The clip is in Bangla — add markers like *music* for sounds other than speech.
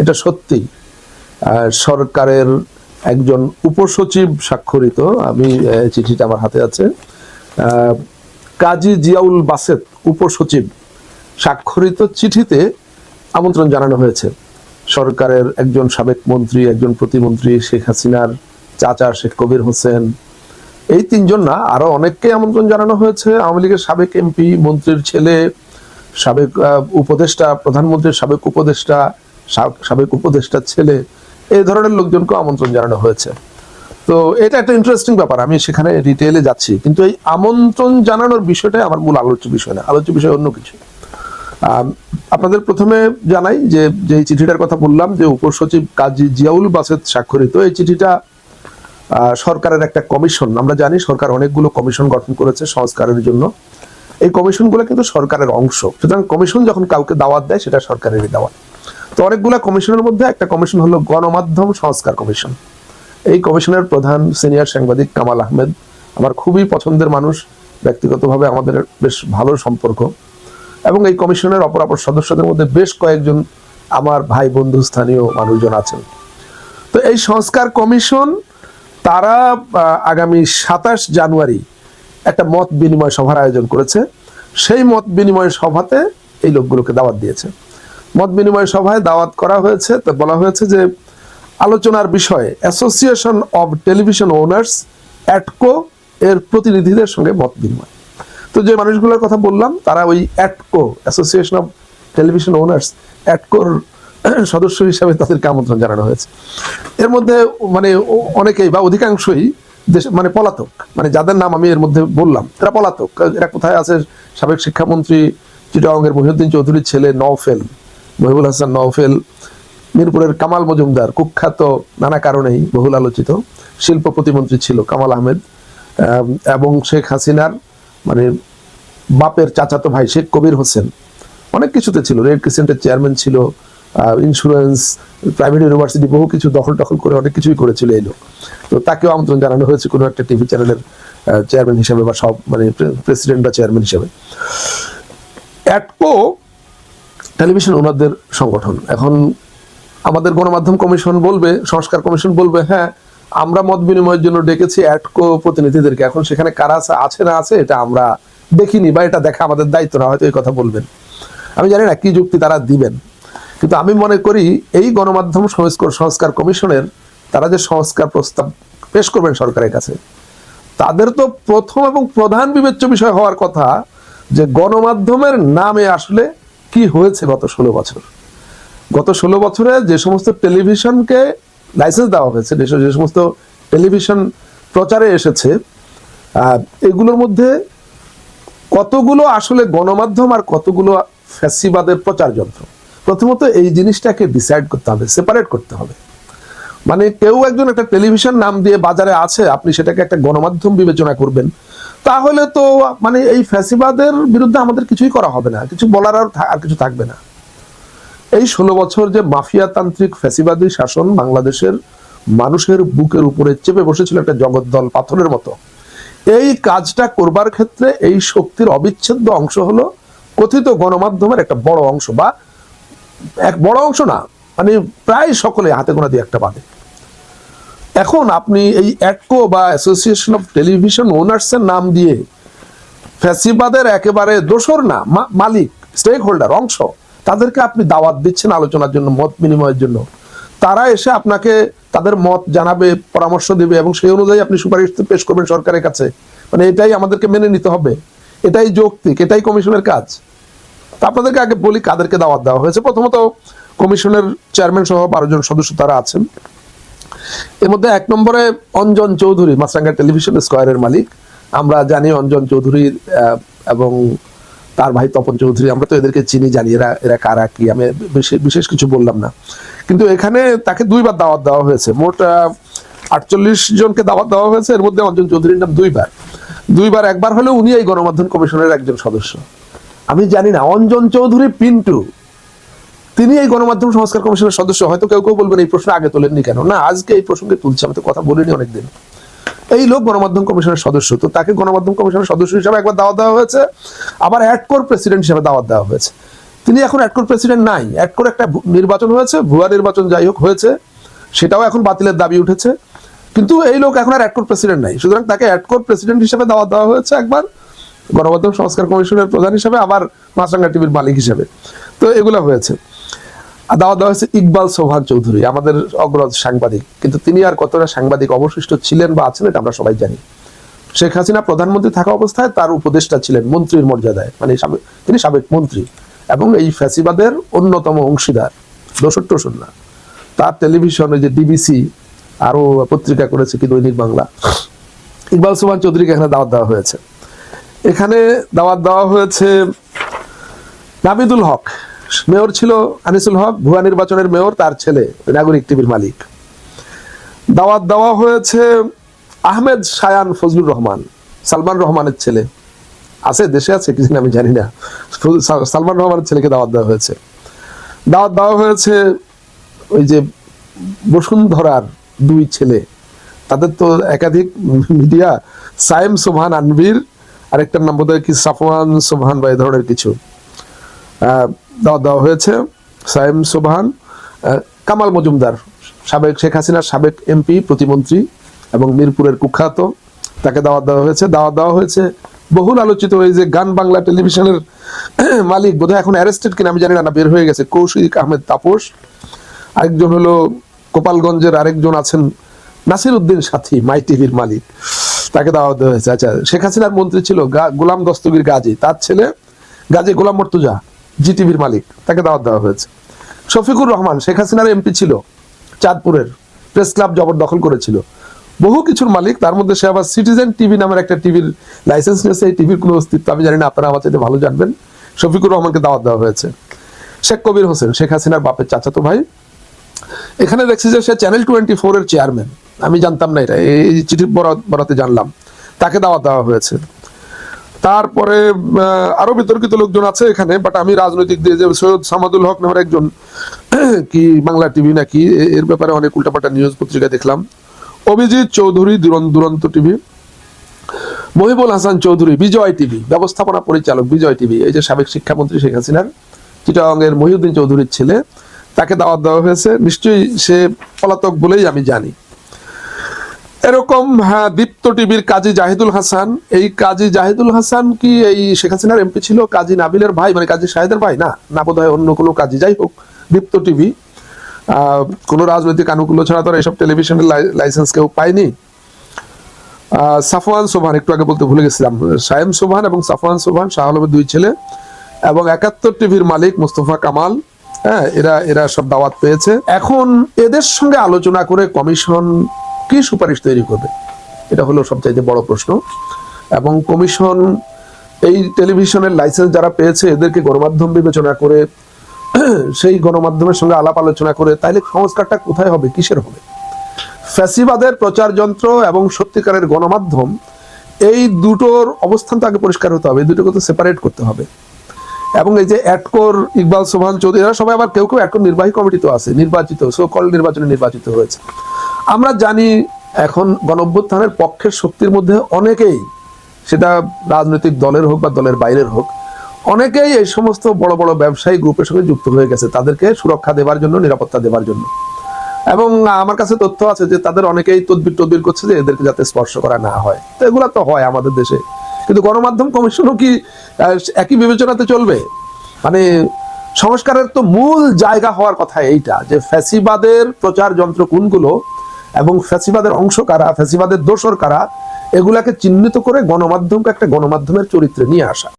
এটা সত্যি। সরকারের একজন উপসচিব স্বাক্ষরিত, আমি চিঠিটা আমার হাতে আছে। কাজী জিয়াউল বাসেত উপসচিব, স্বাক্ষরিত চিঠিতে আমন্ত্রণ জানানো হয়েছে। সরকারের একজন সাবেক মন্ত্রী, একজন প্রতিমন্ত্রী, শেখ হাসিনার চাচা শেখ কবির হোসেন, এই তিনজন না, আরও অনেককে আমন্ত্রণ জানানো হয়েছে। আওয়ামী লীগের সাবেক এমপি, মন্ত্রীর ছেলে, সাবেক উপদেষ্টা, প্রধানমন্ত্রীর সাবেক উপদেষ্টা সাবেক উপদেষ্টার ছেলে, এই ধরনের লোকজনকে আমন্ত্রণ জানানো হয়েছে। তো এটা একটা ইন্টারেস্টিং ব্যাপার, আমি সেখানে ডিটেইলে যাচ্ছি। কিন্তু এই আমন্ত্রণ জানানোর বিষয়টাই আমার মূল আলোচ্য বিষয় না, আলোচ্য বিষয় অন্য কিছু। আপনাদের প্রথমে জানাই যে যে চিঠিটার কথা বললাম যে উপসচিব কাজী জিয়াউল বাসেদ স্বাক্ষরিত, এই চিঠিটা সরকারের একটা কমিশন। আমরা জানি সরকার অনেকগুলো কমিশন গঠন করেছে সংস্কারের জন্য। এই কমিশনগুলো কিন্তু সরকারের অংশ। সুতরাং কমিশন যখন কাউকে দাওয়াত দেয়, সেটা সরকারেরই দাওয়াত। তো অনেকগুলা কমিশনের মধ্যে একটা কমিশন হলো গণমাধ্যম সংস্কার কমিশন। এই কমিশনের প্রধান সিনিয়র সাংবাদিক কামাল আহমেদ আমার খুবই পছন্দের মানুষ, ব্যক্তিগতভাবে আমাদের বেশ ভালো সম্পর্ক। এবং এই কমিশনের অপর অপর সদস্যদের মধ্যে বেশ কয়েকজন আমার ভাই বন্ধু স্থানীয় মানুষজন আছেন। তো এই সংস্কার কমিশন, তারা আগামী সাতাশ জানুয়ারি একটা মত বিনিময় সভার আয়োজন করেছে। সেই মত বিনিময় সভাতে এই লোকগুলোকে দাওয়াত দিয়েছে। মত বিনিময় সভায় দাওয়াত করা হয়েছে। তো বলা হয়েছে যে, আলোচনার বিষয়ে association of television owners ATCO এর প্রতিনিধিদের সঙ্গে মত বিনিময়। তো যে মানুষগুলোর কথা বললাম, তারা ওই ATCO association of television owners অ্যাটকোর সদস্য হিসাবে তাদেরকে আমন্ত্রণ জানানো হয়েছে। এর মধ্যে মানে অনেকেই বা অধিকাংশই দেশ মানে পলাতক মানে যাদের নাম আমি এর মধ্যে বললাম এরা পলাতক। এরা কোথায় আছে? সাবেক শিক্ষামন্ত্রী চিটাগংয়ের মহিউদ্দিন চৌধুরীর ছেলে নওফেল। মহিবুল হাসান নওফেল, মিরপুরের কামাল মজুমদার, কুখ্যাত নানা কারণেই বহুল আলোচিত শিল্প প্রতিমন্ত্রী ছিল কামাল আহমেদ এবং শেখ হাসিনার মানে বাপের চাচাতো ভাই শেখ কবির হোসেন। অনেক কিছুতে ছিল, রেড ক্রিসেন্টের চেয়ারম্যান ছিল ইন্স্যুরেন্স, প্রাইভেট ইউনিভার্সিটি, বহু কিছু দখল টখল করে অনেক কিছুই করেছিল এই লোক। তো তাকেও আমন্ত্রণ জানানো হয়েছে কোনো একটা টিভি চ্যানেলের চেয়ারম্যান হিসেবে বা সব মানে প্রেসিডেন্ট বা চেয়ারম্যান হিসেবে। অ্যাটকো টেলিভিশন ওনাদের সংগঠন। এখন আমাদের গণমাধ্যম কমিশন বলবে, সংস্কার কমিশন বলবে হ্যাঁ আমরা মত বিনিময়ের জন্য ডেকেছি অ্যাটকো প্রতিনিধিদেরকে। এখন সেখানে কারা আছে না আছে, এটা আমরা দেখিনি বা এটা দেখা আমাদের দায়িত্ব না, হয়তো এই কথা বলবেন। আমি জানি না কি যুক্তি তারা দিবেন। কিন্তু আমি মনে করি এই গণমাধ্যম সংস্কার সংস্কার কমিশনের, তারা যে সংস্কার প্রস্তাব পেশ করবেন সরকারের কাছে, তাদের তো প্রথম এবং প্রধান বিবেচ্য বিষয় হওয়ার কথা যে গণমাধ্যমের নামে আসলে কি হয়েছে গত ষোলো বছর? গত ষোলো বছরে যে সমস্ত টেলিভিশনকে লাইসেন্স দেওয়া হয়েছে যে যে সমস্ত টেলিভিশন প্রচারে এসেছে এগুলোর মধ্যে কতগুলো আসলে গণমাধ্যম আর কতগুলো ফ্যাসিবাদের প্রচার যন্ত্র প্রথমত এই জিনিসটাকে ডিসাইড করতে হবে সেপারেট করতে হবে। মানে কেউ একজন একটা টেলিভিশন নাম দিয়ে বাজারে আছে, আপনি সেটাকে একটা গণমাধ্যম বিবেচনা করবেন। তাহলে তো মানে এই ফ্যাসিবাদের বিরুদ্ধে আমাদের কিছুই করা হবে না, কিছু বলার আর আর কিছু থাকবে না। এই ষোলো বছর যে মাফিয়াতান্ত্রিক ফ্যাসিবাদী শাসন বাংলাদেশের মানুষের বুকের উপরে চেপে বসেছিল একটা জগদ্দল পাথরের মতো, এই কাজটা করবার ক্ষেত্রে এই শক্তির অবিচ্ছেদ্য অংশ হলো কথিত গণমাধ্যমের একটা বড় অংশ বা এক বড় অংশ না মানে প্রায় সকলে হাতে গোনা দিয়ে একটা বাদে। এখন আপনি এই অ্যাটকো বা অ্যাসোসিয়েশন অফ টেলিভিশন ওনার্সের নাম দিয়ে ফ্যাসিবাদের একেবারে দোসর না মালিক স্টেক হোল্ডার অংশ, তাদেরকে আপনি দাওয়াত দিচ্ছেন আলোচনার জন্য, মত বিনিময়ের জন্য। তারা এসে আপনাকে তাদের মত জানাবে, পরামর্শ দেবে এবং সেই অনুযায়ী আপনি সুপারিশ পেশ করবেন সরকারের কাছে। মানে এটাই আমাদেরকে মেনে নিতে হবে। এটাই যৌক্তিক, এটাই কমিশনের কাজ। তা আপনাদেরকে আগে বলি কাদেরকে দাওয়াত দেওয়া হয়েছে। প্রথমত কমিশনের চেয়ারম্যান সহ বারো জন সদস্য তারা আছেন। এর মধ্যে এক নম্বরে অঞ্জন চৌধুরী, মাছরাঙ্গা টেলিভিশন স্কোয়ারের মালিক। আমরা জানি অঞ্জন চৌধুরী এবং তার ভাই তপন চৌধুরী। আমরা তো এদেরকে চিনি, জানি এরা এরা কারা, কি, আমি বিশেষ- কিছু বললাম না। কিন্তু এখানে তাকে দুইবার দাওয়াত দেওয়া হয়েছে। মোট আটচল্লিশ জনকে দাওয়াত দেওয়া হয়েছে। এর মধ্যে অঞ্জন চৌধুরীর নাম দুইবার। দুইবার, একবার হলেও উনি এই গণমাধ্যম কমিশনের একজন সদস্য। আমি জানি না, অঞ্জন চৌধুরী, পিন্টু তিনি এই গণমাধ্যম সংস্কার কমিশনের সদস্য, হয়তো কেউ কেউ বলবেন এই প্রশ্ন আগে তোলেননি কেন? না, আজকে এই প্রসঙ্গে তুলছে, আমি তো কথা বলিনি অনেকদিন। এই লোক গণমাধ্যম কমিশনের সদস্য, তো তাকে গণমাধ্যম কমিশনের সদস্য হিসাবে একবার দাওয়াত দেওয়া হয়েছে, আবার অ্যাডকোর প্রেসিডেন্ট হিসেবে দাওয়াত দেওয়া হয়েছে। তিনি এখন অ্যাডকোর প্রেসিডেন্ট নাই অ্যাডকোর একটা নির্বাচন হয়েছে, ভুয়া নির্বাচন যাই হোক হয়েছে, সেটাও এখন বাতিলের দাবি উঠেছে। কিন্তু এই লোক এখন আর অ্যাডকোর প্রেসিডেন্ট নাই, সুতরাং তাকে অ্যাডকোর প্রেসিডেন্ট হিসেবে দাওয়াত দেওয়া হয়েছে একবার, গণমাধ্যম সংস্কার কমিশনের প্রধান হিসাবে, আবার মাছরাঙ্গা টিভির মালিক হিসেবে। তো এগুলো হয়েছে। আর দাওয়াত দেওয়া হয়েছে ইকবাল সোহান চৌধুরী, আমাদের অগ্রজ সাংবাদিক। কিন্তু তিনি আর কতটা সাংবাদিক অবশিষ্ট ছিলেন বা আছেন, এটা আমরা সবাই জানি। শেখ হাসিনা প্রধানমন্ত্রী থাকা অবস্থায় তার উপদেষ্টা ছিলেন মন্ত্রীর মর্যাদায় মানে তিনি সাবেক মন্ত্রী। এবং এই ফ্যাসিবাদের অন্যতম অংশীদার টোসর না তার টেলিভিশনে যে ডিবিসি আরও পত্রিকা করেছে কি দৈনিক বাংলা, ইকবাল সুমান চৌধুরীকে এখানে দাওয়াত দেওয়া হয়েছে। এখানে দাওয়াত দেওয়া হয়েছে নাবিদুল হক। মেয়র ছিল আনিসুল হক, ভুয়া নির্বাচনের মেয়র, তার ছেলে, নাগরিক টিভির মালিক। দাওয়াত দেওয়া হয়েছে আহমেদ শায়ান ফজলুর রহমান, সালমান রহমানের ছেলে। আছে, দেশে আছে কিছু আমি জানি না। সালমান রহমানের ছেলেকে দাওয়াত দেওয়া হয়েছে। দাওয়াত দেওয়া হয়েছে ওই যে বসুন্ধরার দুই ছেলে। তাদের তো একাধিক মিডিয়া, সাইম সোভান আনবির, আরেকটার নাম বোধহয় কি, সাফওয়ান সোভান বা এই ধরনের কিছু। দাওয়াত দেওয়া হয়েছে সাইম আহ, কামাল মজুমদার সাবেক শেখ হাসিনার সাবেক এমপি প্রতিমন্ত্রী এবং মিরপুরের কুখ্যাত তাকে দাওয়াত দেওয়া হয়েছে। দাওয়াত দেওয়া হয়েছে বহুল আলোচিত ওই যে গান বাংলা টেলিভিশনের *clears throat* মালিক বোধহয় এখন অ্যারেস্টেড কিনা আমি জানি না বের হয়ে গেছে। কৌশিক আহমেদ তাপস আরেকজন হলো গোপালগঞ্জের আরেকজন আছেন নাসির উদ্দিন সাথী মাই টিভির মালিক। তাকে দাওয়াত দেওয়া হয়েছে। আচ্ছা শেখ হাসিনার মন্ত্রী ছিল গোলাম দস্তগীর গাজী। তার ছেলে গাজী গোলাম মর্তুজা। জি টিভির মালিক, তাকে দাওয়াত দেওয়া হয়েছে। শফিকুর রহমান, শেখ হাসিনার এমপি ছিল, চাঁদপুরের প্রেস ক্লাব জবরদখল করেছিল। বহু কিছুর মালিক, তার মধ্যে সে আবার সিটিজেন টিভি নামের একটা টিভির লাইসেন্স নিয়েছে, এই টিভির কোনো অস্তিত্ব আমি জানি না, আপনারা আমার চাইতে ভালো জানবেন। শফিকুর রহমানকে দাওয়াত দেওয়া হয়েছে। শেখ কবির হোসেন, শেখ হাসিনার বাপের চাচাতো ভাই। এখানে দেখছি যে সে চ্যানেল টোয়েন্টি ফোর এর চেয়ারম্যান আমি জানতাম না এটা, এই চিঠি বরাতে জানলাম। তাকে দাওয়াত দেওয়া হয়েছে। তারপরে আরও বিতর্কিত লোকজন আছে এখানে বাট আমি রাজনৈতিক দিয়ে যে সৈয়দ সামাদুল হক নামের একজন, *clears throat* কি বাংলা টিভি নাকি এর ব্যাপারে অনেক উল্টাপাল্টা নিউজ পত্রিকা দেখলাম। অভিজিৎ চৌধুরী দুরন্ত দুরন্ত টিভি। মহিবুল হাসান চৌধুরী, বিজয় টিভি, ব্যবস্থাপনা পরিচালক বিজয় টিভি, এই যে সাবেক শিক্ষামন্ত্রী শেখ হাসিনার চিটাঙ্গের মহিউদ্দিন চৌধুরীর ছেলে, তাকে দাওয়াত দেওয়া হয়েছে। নিশ্চয়ই সে পলাতক বলেই আমি জানি। এরকম হ্যাঁ দীপ্ত টিভির কাজী জাহিদুল হাসান। এই কাজী জাহিদুল হাসান কি এই শেখ হাসিনার এমপি ছিল? কাজী নাবিলের ভাই মানে কাজী শাহেদের ভাই? না না বোধ হয় অন্য কোনো কাজী। যাই হোক, দীপ্ত টিভি। কোনো রাজনৈতিক আনুকূল্য ছাড়া তো এইসব টেলিভিশনের লাই- লাইসেন্স কেউ পায়নি। সাফওয়ান সোভান একটু আগে বলতে ভুলে গেছিলাম। সায়েম সোভান এবং সাফওয়ান সোভান শাহ দুই ছেলে এবং একাত্তর টিভির মালিক মুস্তফা কামাল। হ্যাঁ এরা এরা সব দাওয়াত পেয়েছে। এখন এদের সঙ্গে আলোচনা করে কমিশন কি সুপারিশ তৈরি করবে? এটা হলো সবচাইতে বড় প্রশ্ন। এবং কমিশন, এই টেলিভিশনের লাইসেন্স যারা পেয়েছে, এদেরকে গণমাধ্যম বিবেচনা করে, সেই গণমাধ্যমের সঙ্গে আলাপ আলোচনা করে, তাইলে সংস্কারটা কোথায় হবে, কিসের হবে? ফ্যাসিবাদের প্রচার যন্ত্র এবং সত্যিকারের গণমাধ্যম, এই দুটোর অবস্থান তো আগে পরিষ্কার হতে হবে দুটোকে তো সেপারেট করতে হবে। এবং এই যে অ্যাটকোর ইকবাল সোহান চৌধুরী, এরা সবাই আবার কেউ কেউ অ্যাটকোর নির্বাহী কমিটি তো আছে, নির্বাচিত সো কল নির্বাচনে নির্বাচিত হয়েছে। আমরা জানি এখন গণ অভ্যুত্থানের পক্ষের শক্তির মধ্যে অনেকেই, সেটা রাজনৈতিক দলের হোক বা দলের বাইরের হোক, অনেকেই এই সমস্ত বড় বড় ব্যবসায়ী গ্রুপের সঙ্গে যুক্ত হয়ে গেছে তাদেরকে সুরক্ষা দেওয়ার জন্য, নিরাপত্তা দেওয়ার জন্য। এবং আমার কাছে তথ্য আছে যে তাদের অনেকেই তদবির তদবির করছে যে এদেরকে যাতে স্পর্শ করা না হয়। তো এগুলা তো হয় আমাদের দেশে। কিন্তু গণমাধ্যম কমিশনও কি একই বিবেচনাতে চলবে? মানে সংস্কারের তো মূল জায়গা হওয়ার কথা এইটা, যে ফ্যাসিবাদের প্রচার যন্ত্র কোনগুলো এবং ফ্যাসিবাদের অংশ কারা, ফ্যাসিবাদের দোষর কারা, এগুলাকে চিহ্নিত করে গণমাধ্যমকে একটা গণমাধ্যমের চরিত্রে নিয়ে আসা।